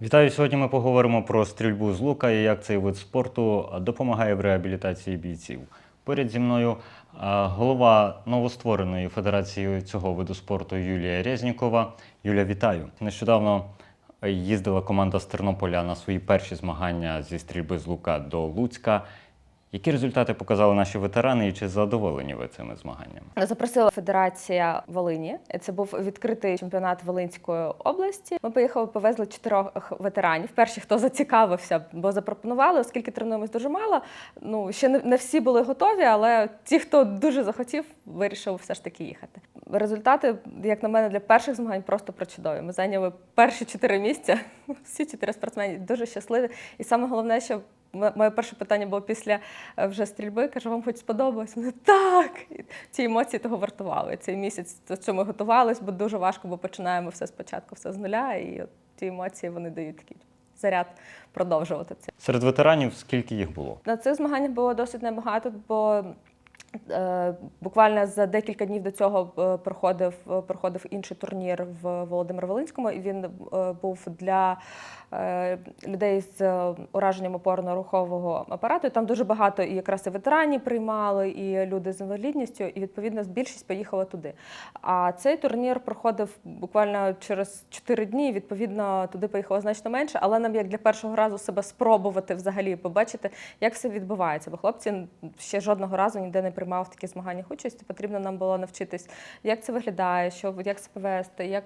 Вітаю! Сьогодні ми поговоримо про стрільбу з лука і як цей вид спорту допомагає в реабілітації бійців. Поряд зі мною голова новоствореної федерації цього виду спорту Юлія Резнікова. Юля, вітаю! Нещодавно їздила команда з Тернополя на свої перші змагання зі стрільби з лука до Луцька. Які результати показали наші ветерани і чи задоволені ви цими змаганнями? Запросила Федерація Волині. Це був відкритий чемпіонат Волинської області. Ми поїхали, повезли чотирьох ветеранів. Перші, хто зацікавився, бо запропонували, оскільки тренуємось дуже мало. Ну ще не, всі були готові, але ті, хто дуже захотів, вирішив все ж таки їхати. Результати, як на мене, для перших змагань просто прочудові. Ми зайняли перші чотири місця. Всі чотири спортсмени дуже щасливі. І саме головне, що Моє перше питання було після е, вже стрільби. Кажу, вам хоч сподобалось? Вони так. І Ці емоції того вартували. Цей місяць, до чого ми готувалися, бо дуже важко, бо починаємо все спочатку, все з нуля, і от ті емоції вони дають такий заряд продовжувати це. Серед ветеранів скільки їх було? На цих змаганнях було досить небагато, бо буквально за декілька днів до цього е, проходив, е, проходив інший турнір в Володимир Волинському, і він е, був для е, людей з е, ураженням опорно-рухового апарату. Там дуже багато і якраз і ветеранів приймали, і люди з інвалідністю, і відповідно більшість поїхала туди. А цей турнір проходив буквально через 4 дні. Відповідно, туди поїхало значно менше, але нам як для першого разу себе спробувати взагалі побачити, як все відбувається. Бо хлопці ще жодного разу ніде не приймав в таких змаганнях участь. Потрібно нам було навчитись, як це виглядає, що як себе повести, як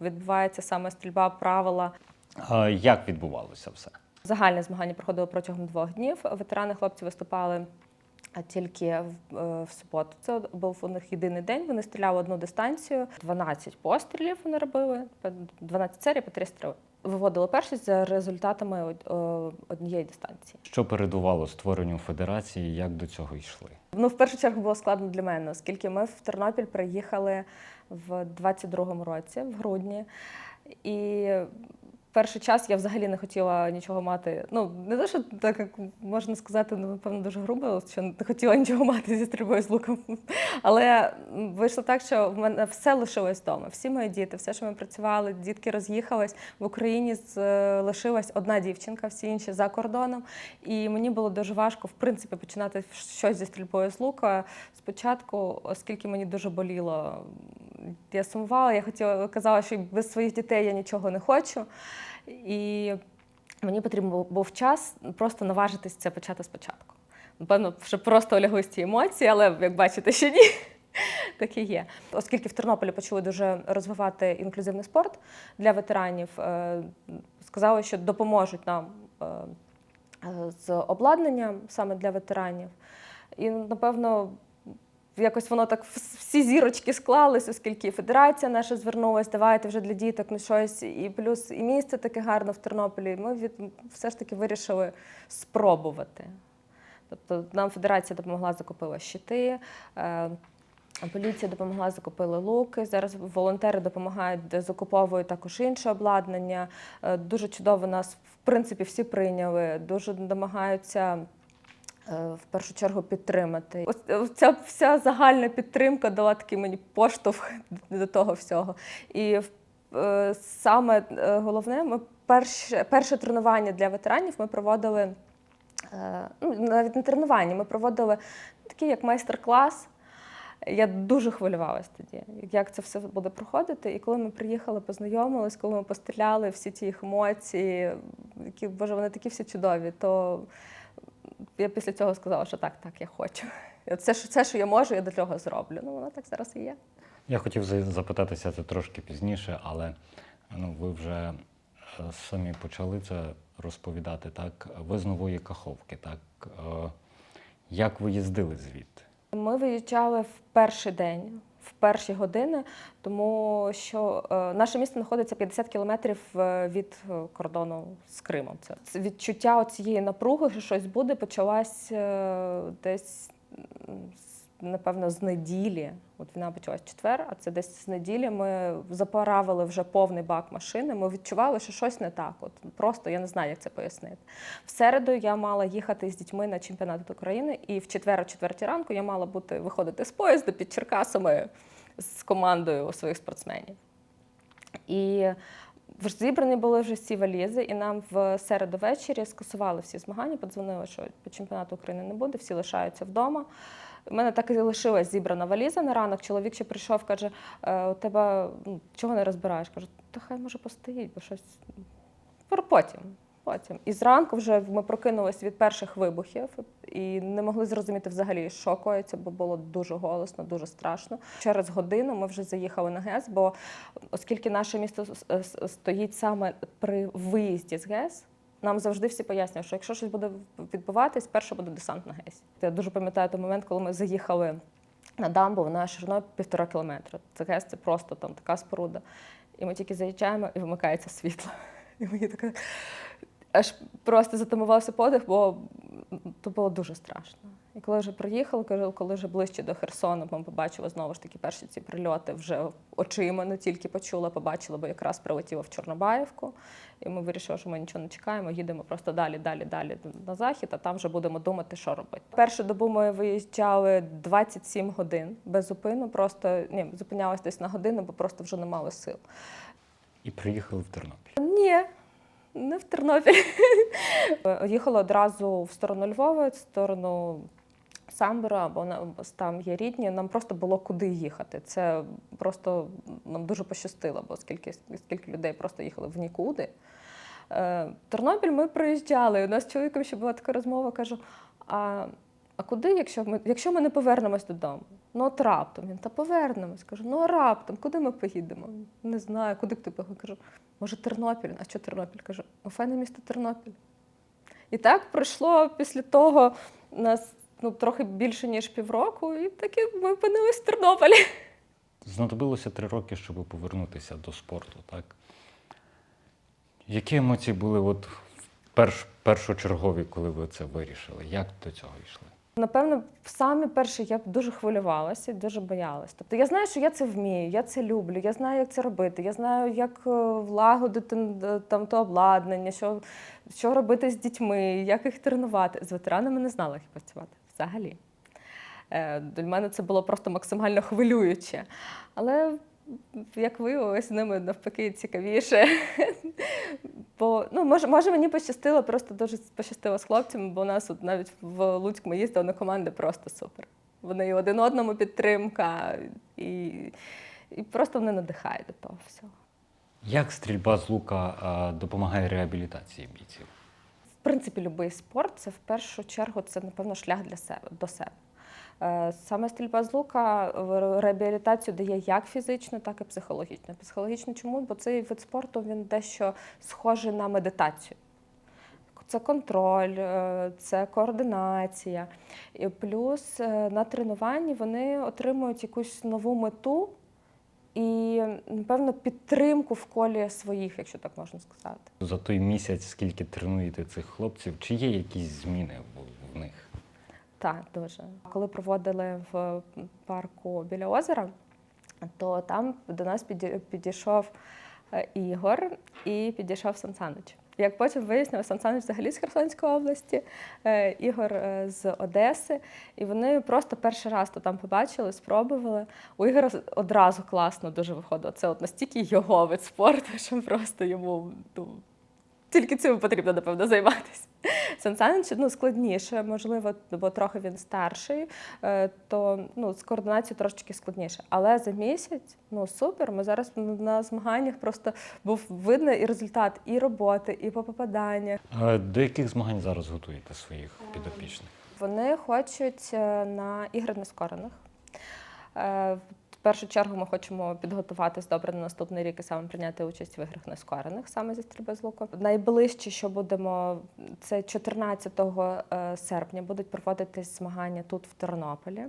відбувається саме стрільба, правила. А, Як відбувалося все? Загальне змагання проходило протягом двох днів. Ветерани хлопці виступали а, тільки в, е, в суботу. Це був у них єдиний день. Вони стріляли одну дистанцію, 12 пострілів вони робили, 12 серій по 3 стріли. Виводили першість за результатами однієї дистанції. Що передувало створенню федерації, як до цього йшли? Ну, в першу чергу було складно для мене, оскільки ми в Тернопіль приїхали в 22-му році, в грудні. І перший час я взагалі не хотіла нічого мати. Ну, не те, що так як можна сказати, ну, напевно, дуже грубо, що не хотіла нічого мати зі стрільбою з луком. Але вийшло так, що в мене все лишилось вдома. Всі мої діти, все, що ми працювали, дітки роз'їхались. В Україні з- лишилась одна дівчинка, всі інші за кордоном. І мені було дуже важко, в принципі, починати щось зі стрільбою з лука спочатку, оскільки мені дуже боліло. Я сумувала, я хотіла, казала, що без своїх дітей я нічого не хочу. І мені потрібен був- час просто наважитись це почати спочатку. Напевно, що просто оляглись ці емоції, але як бачите, ще ні. Так і є. Оскільки в Тернополі почали дуже розвивати інклюзивний спорт для ветеранів, е, сказали, що допоможуть нам е, е, з обладнанням саме для ветеранів. І, напевно, якось воно так всі зірочки склались, оскільки федерація наша звернулась, давайте вже для діток ну щось, і плюс і місце таке гарне в Тернополі. Ми від, все ж таки вирішили спробувати. Тобто нам федерація допомогла, закупила щити. Е, Поліція допомогла, закупили луки. Зараз волонтери допомагають, закуповують також інше обладнання. Е, Дуже чудово нас, в принципі, всі прийняли, дуже намагаються в першу чергу підтримати. Ось ось ця вся загальна підтримка дала такий мені поштовх до того всього. І е, саме е, головне, ми перше, перше тренування для ветеранів ми проводили. е, Ну, навіть не тренування, ми проводили такий як майстер-клас. Я дуже хвилювалася тоді, як це все буде проходити. І коли ми приїхали, познайомились, коли ми постріляли, всі ті їх емоції, які, боже, вони такі всі чудові, то я після цього сказала, що так, так, я хочу. Це, що- це, що я можу, я до цього зроблю. Ну, воно так зараз і є. Я хотів запитатися це трошки пізніше, але ну, ви вже е, самі почали це розповідати. Так, ви з нової каховки, так е, як ви їздили звідти? Ми виїжджали в перший день, перші години, тому що е, наше місто знаходиться 50 кілометрів е, від е, кордону з Кримом. Це, відчуття цієї напруги, що щось буде, почалась десь. Напевно, з неділі, от війна почалась четвер, а це десь з неділі ми заправили вже повний бак машини. Ми відчували, що щось не так. От просто я не знаю, як це пояснити. В середу я мала їхати з дітьми на чемпіонат України, і в четвер, о четвертій ранку я мала бути виходити з поїзду під Черкасами з командою своїх спортсменів. І зібрані були вже всі валізи, і нам в середу ввечері скасували всі змагання, подзвонили, що по чемпіонату України не буде, всі лишаються вдома. У мене так і залишилась зібрана валіза на ранок. Чоловік ще прийшов, каже: «Е, у тебе ну, чого не розбираєш? Кажу, та хай може постоїть, бо щось потім. Потім. І зранку вже ми прокинулись від перших вибухів і не могли зрозуміти взагалі, що коїться, бо було дуже голосно, дуже страшно. Через годину ми вже заїхали на ГЕС, бо оскільки наше місто стоїть саме при виїзді з ГЕС, нам завжди всі пояснюють, що якщо щось буде відбуватись, перше буде десант на ГЕСі. Я дуже пам'ятаю той момент, коли ми заїхали на дамбу, вона шириною півтора кілометра. Це ГЕС це просто там така споруда. І ми тільки заїжджаємо і вимикається світло. І мені таке аж просто затамувався подих, бо то було дуже страшно. І коли вже приїхали, кажу, коли вже ближче до Херсону, ми побачили знову ж таки перші ці прильоти вже очима, не тільки почула, побачила, бо якраз прилетіло в Чорнобаївку. І ми вирішили, що ми нічого не чекаємо, їдемо просто далі, далі, далі на захід, а там вже будемо думати, що робити. Першу добу ми виїжджали 27 годин без зупину, просто ні, зупинялись десь на годину, бо просто вже не мали сил. І приїхали в Тернопіль. Ні, не в Тернопіль. Їхала одразу в сторону Львова, в сторону Самбора, бо на- там є рідні. Нам просто було куди їхати. Це просто нам дуже пощастило, бо скільки, скільки людей просто їхали в нікуди. Е, Тернопіль ми приїжджали. У нас з чоловіком ще була така розмова, кажу: а, а куди, якщо ми, якщо ми не повернемось додому? Ну от раптом. Він та повернемось. Кажу, ну а раптом, куди ми поїдемо? Не знаю, куди б ти поїхав? Кажу, може Тернопіль? А що Тернопіль? Кажу, ну файне місто Тернопіль. І так пройшло після того нас ну, трохи більше, ніж півроку, і таки ми опинились в Тернополі. Знадобилося три роки, щоб повернутися до спорту, так? Які емоції були от перш, першочергові, коли ви це вирішили? Як до цього йшли? Напевно, самі перші я дуже хвилювалася, дуже боялась. Тобто я знаю, що я це вмію, я це люблю, я знаю, як це робити, я знаю, як е, влагодити е, там то обладнання, що, що робити з дітьми, як їх тренувати. З ветеранами не знала, як працювати взагалі. Е, Для мене це було просто максимально хвилююче. Але як виявилось, з ними навпаки цікавіше. Бо ну, може, може мені пощастило, просто дуже пощастило з хлопцями, бо у нас от навіть в Луцьк ми їздили на команди просто супер. Вони один одному підтримка, і, і просто вони надихають до того всього. Як стрільба з лука допомагає реабілітації бійців? В принципі, будь-який спорт це в першу чергу це, напевно, шлях для себе до себе. Е, Саме стрільба з лука реабілітацію дає як фізично, так і психологічно. Психологічно чому? Бо цей вид спорту він дещо схожий на медитацію. Це контроль, е, це координація. І плюс е, на тренуванні вони отримують якусь нову мету і, напевно, підтримку в колі своїх, якщо так можна сказати. За той місяць, скільки тренуєте цих хлопців, чи є якісь зміни в, в них? Так, дуже. Коли проводили в парку біля озера, то там до нас підійшов е, Ігор і підійшов Сан Санич. Як потім вияснилося, Сан Саныч взагалі з Херсонської області, е, Ігор е, з Одеси. І вони просто перший раз то там побачили, спробували. У Ігора одразу класно дуже виходило. Це от настільки його вид спорту, що просто йому ну, тільки цим потрібно, напевно, займатися. Сан Санич, ну, складніше, можливо, бо трохи він старший, е, то ну, з координацією трошечки складніше. Але за місяць, ну супер. Ми зараз на змаганнях просто був видно і результат і роботи, і по попаданнях. До яких змагань зараз готуєте своїх підопічних? Вони хочуть е, на ігри нескорених. Першу чергу ми хочемо підготуватись добре на наступний рік і саме прийняти участь в іграх нескорених, саме зі стрільби з луку. Найближче, що будемо, це 14 е, серпня будуть проводитись змагання тут в Тернополі.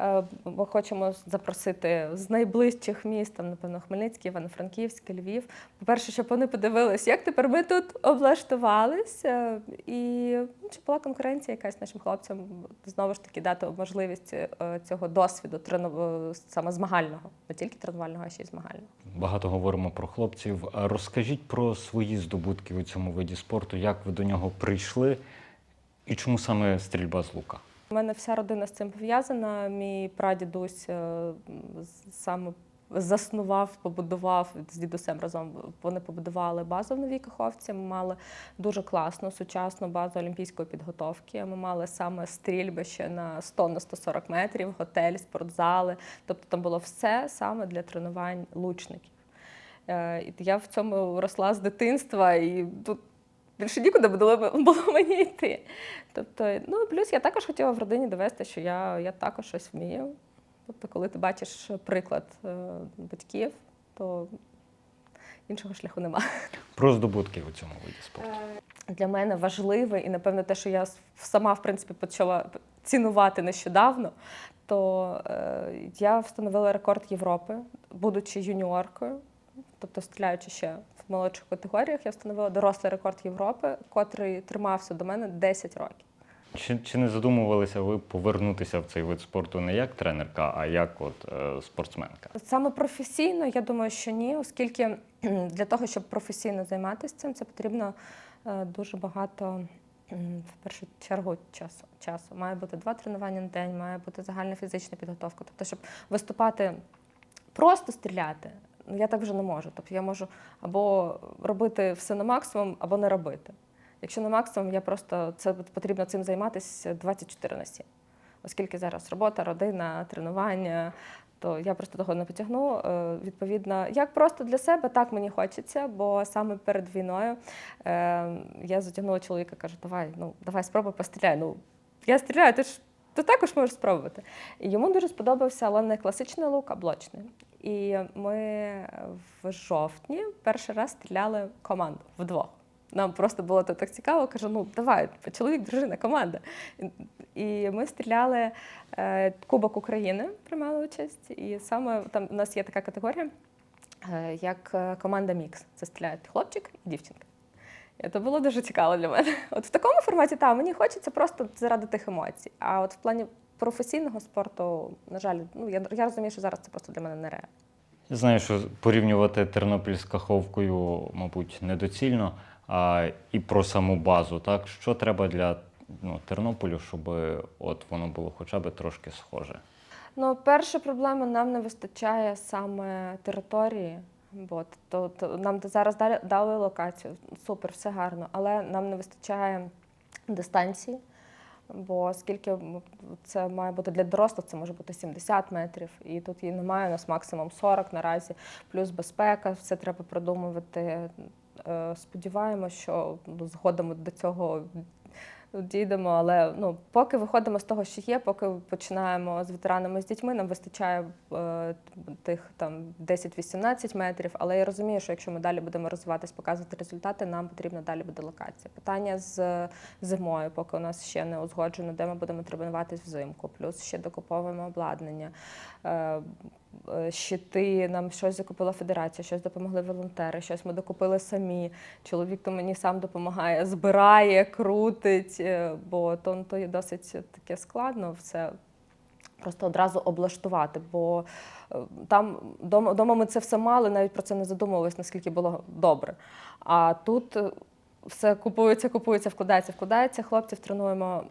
Е, Ми хочемо запросити з найближчих міст, там, напевно, Хмельницький, Івано-Франківськ, Львів. По-перше, щоб вони подивились, як тепер ми тут облаштувалися, і ну, щоб була конкуренція якась нашим хлопцям знову ж таки дати можливість е, цього досвіду саме змагального, не тільки тренувального, а ще й змагального. Багато говоримо про хлопців. Розкажіть про свої здобутки у цьому виді спорту, як ви до нього прийшли і чому саме стрільба з лука? У мене вся родина з цим пов'язана. Мій прадідусь е, саме заснував, побудував з дідусем разом. Вони побудували базу в Новій Каховці. Ми мали дуже класну сучасну базу олімпійської підготовки. Ми мали саме стрільбище на 100 на 140 метрів, готель, спортзали. Тобто там було все саме для тренувань лучників. Е, Я в цьому росла з дитинства, і тут більше нікуди було, було мені йти. Тобто, ну плюс я також хотіла в родині довести, що я, я також щось вмію. Тобто, коли ти бачиш приклад е, батьків, то іншого шляху немає. Про здобутки у цьому виді спорту. Для мене важливе, і напевно те, що я сама в принципі почала цінувати нещодавно, то е, я встановила рекорд Європи, будучи юніоркою, тобто стріляючи ще в молодших категоріях, я встановила дорослий рекорд Європи, котрий тримався до мене 10 років. Чи, чи не задумувалися ви повернутися в цей вид спорту не як тренерка, а як от е, спортсменка? Саме професійно, я думаю, що ні, оскільки для того, щоб професійно займатися цим, це потрібно е, дуже багато, в першу чергу, часу. часу. Має бути два тренування на день, має бути загальна фізична підготовка. Тобто, щоб виступати просто стріляти, ну, я так вже не можу. Тобто я можу або робити все на максимум, або не робити. Якщо на максимум, я просто це потрібно цим займатися 24 на 7. Оскільки зараз робота, родина, тренування, то я просто того не потягну. Е, Відповідно, як просто для себе, так мені хочеться, бо саме перед війною е, я затягнула чоловіка, кажу, давай, ну давай спробуй постріляй. Ну я стріляю, ти ж ти також можеш спробувати. І йому дуже сподобався, але не класичний лук, а блочний. І ми в жовтні перший раз стріляли команду вдвох. Нам просто було то так цікаво. Кажу, ну давай, чоловік, дружина, команда. І- ми стріляли е, Кубок України, приймали участь. І саме там у нас є така категорія, е, як е, команда Мікс. Це стріляють хлопчик і дівчинка. Це було дуже цікаво для мене. От в такому форматі, так, мені хочеться просто заради тих емоцій. А от в плані професійного спорту, на жаль, ну я, я розумію, що зараз це просто для мене нереально. Я знаю, що порівнювати Тернопіль з Каховкою, мабуть, недоцільно. А, і про саму базу, так? Що треба для ну, Тернополю, щоб от воно було хоча б трошки схоже? Ну, перша проблема нам не вистачає саме території. Бо то, то нам зараз дали, дали локацію, супер, все гарно, але нам не вистачає дистанції. Бо оскільки м, це має бути для дорослих, це може бути 70 метрів, і тут її немає, у нас максимум 40 наразі, плюс безпека, все треба продумувати. Е, Сподіваємося, що ну, згодом до цього дійдемо, але ну, поки виходимо з того, що є, поки починаємо з ветеранами з дітьми, нам вистачає е, тих там 10-18 метрів. Але я розумію, що якщо ми далі будемо розвиватись, показувати результати, нам потрібна далі буде локація. Питання з зимою, поки у нас ще не узгоджено, де ми будемо тренуватись взимку, плюс ще докуповуємо обладнання. Е, е, Щити нам щось закупила федерація, щось допомогли волонтери, щось ми докупили самі. Чоловік то мені сам допомагає, збирає, крутить, е, бо то, то є досить таке складно все просто одразу облаштувати. Бо е, там дома, ми це все мали, навіть про це не задумувалися, наскільки було добре. А тут е, все купується, купується, вкладається, вкладається. Хлопців тренуємо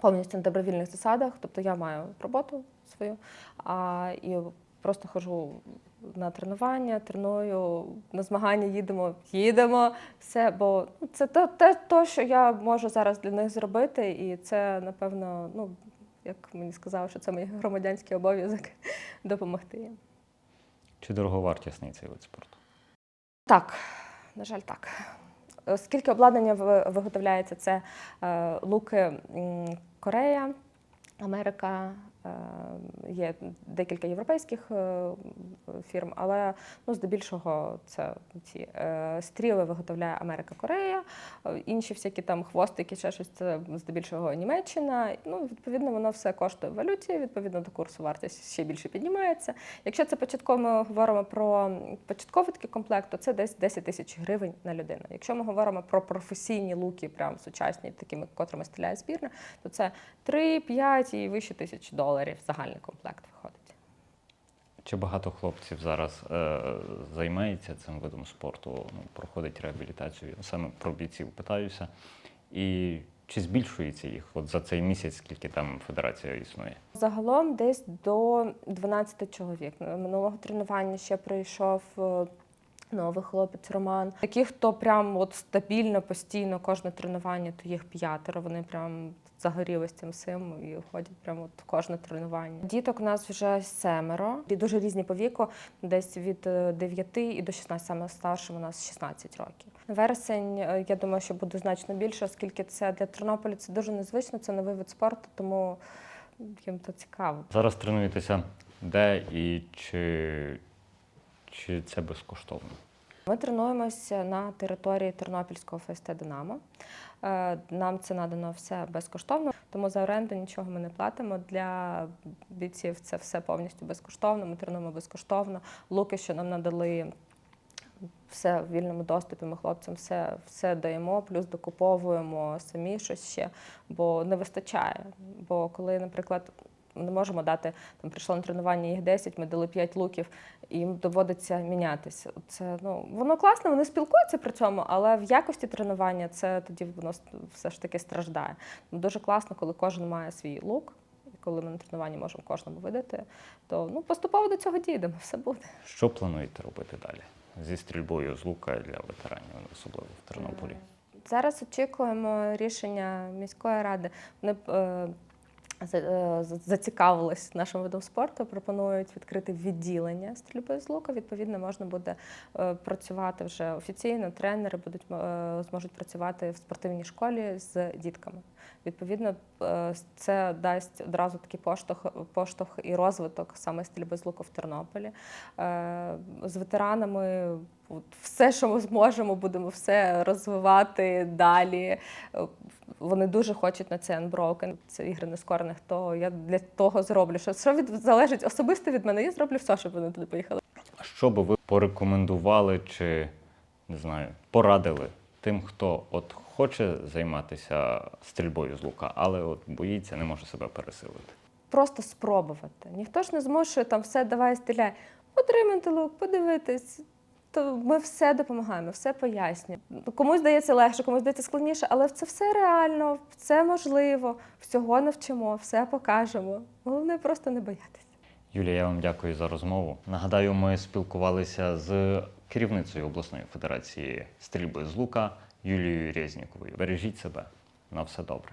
повністю на добровільних засадах. Тобто я маю роботу свою, а і просто ходжу на тренування, треную, на змагання їдемо, їдемо, все, бо ну, це те, те, то, що я можу зараз для них зробити, і це, напевно, ну, як мені сказали, що це мій громадянський обов'язок допомогти їм. Чи дороговартісний цей вид спорту? Так, на жаль, так. Оскільки обладнання виготовляється, це е, луки Корея, Америка, є декілька європейських е, фірм, але ну, здебільшого це ці е, стріли виготовляє Америка, Корея, е, інші всякі там хвостики, ще щось це здебільшого Німеччина. Ну, відповідно, воно все коштує валюті, відповідно до курсу вартість ще більше піднімається. Якщо це початково ми говоримо про початковий такий комплект, то це десь 10 тисяч гривень на людину. Якщо ми говоримо про професійні луки, прям сучасні, такими, котрими стріляє збірна, то це 3, 5 і вище тисяч доларів загальний комплект виходить. Чи багато хлопців зараз е, займається цим видом спорту, ну, проходить реабілітацію? Саме про бійців питаюся. І Чи збільшується їх от за цей місяць, скільки там федерація існує? Загалом десь до 12 чоловік. Минулого тренування ще прийшов е, новий хлопець Роман. Такі, хто прям от стабільно, постійно кожне тренування, то їх п'ятеро. Вони прям загорілись цим всім і ходять прямо от кожне тренування. Діток у нас вже семеро, і дуже різні по віку, десь від е, 9 і до 16, саме старшим у нас 16 років. Вересень, е, я думаю, що буде значно більше, оскільки це для Тернополя це дуже незвично, це новий вид спорту, тому їм то цікаво. Зараз тренуєтеся де і чи, чи це безкоштовно? Ми тренуємося на території Тернопільського ФСТ Динамо. Е, Нам це надано все безкоштовно, тому за оренду нічого ми не платимо. Для бійців це все повністю безкоштовно. Ми тренуємо безкоштовно. Луки, що нам надали. Все в вільному доступі. Ми хлопцям все, все даємо, плюс докуповуємо самі щось ще, бо не вистачає. Бо коли, наприклад, не можемо дати там прийшло на тренування їх 10, ми дали 5 луків, і їм доводиться мінятися. Це ну воно класно, вони спілкуються при цьому, але в якості тренування це тоді воно все ж таки страждає. Дуже класно, коли кожен має свій лук. Коли ми на тренуванні можемо кожному видати, то ну поступово до цього дійдемо, все буде. Що плануєте робити далі зі стрільбою з лука для ветеранів, особливо в Тернополі? Зараз очікуємо рішення міської ради. Вони е, е, зацікавились нашим видом спорту, пропонують відкрити відділення стрільби з лука. Відповідно, можна буде е, працювати вже офіційно. Тренери будуть е, зможуть працювати в спортивній школі з дітками. Відповідно, е, це дасть одразу такий поштовх, поштовх і розвиток саме стрільби з луку в Тернополі. Е, З ветеранами от, все, що ми зможемо, будемо все розвивати далі. Е, Вони дуже хочуть на це Unbroken, це ігри нескорених, то я для того зроблю. Що, що від, залежить особисто від мене, я зроблю все, щоб вони туди поїхали. А Що би ви порекомендували чи не знаю, порадили тим, хто от хоче займатися стрільбою з лука, але от боїться, не може себе пересилити? Просто спробувати. Ніхто ж не змушує там все, давай стріляй. Отримати лук, подивитись. То ми все допомагаємо, все пояснюємо. Комусь здається легше, комусь здається складніше, але це все реально, це можливо. Всього навчимо, все покажемо. Головне просто не боятися. Юлія, я вам дякую за розмову. Нагадаю, ми спілкувалися з керівницею обласної федерації стрільби з лука Юлією Резніковою. Бережіть себе на все добре.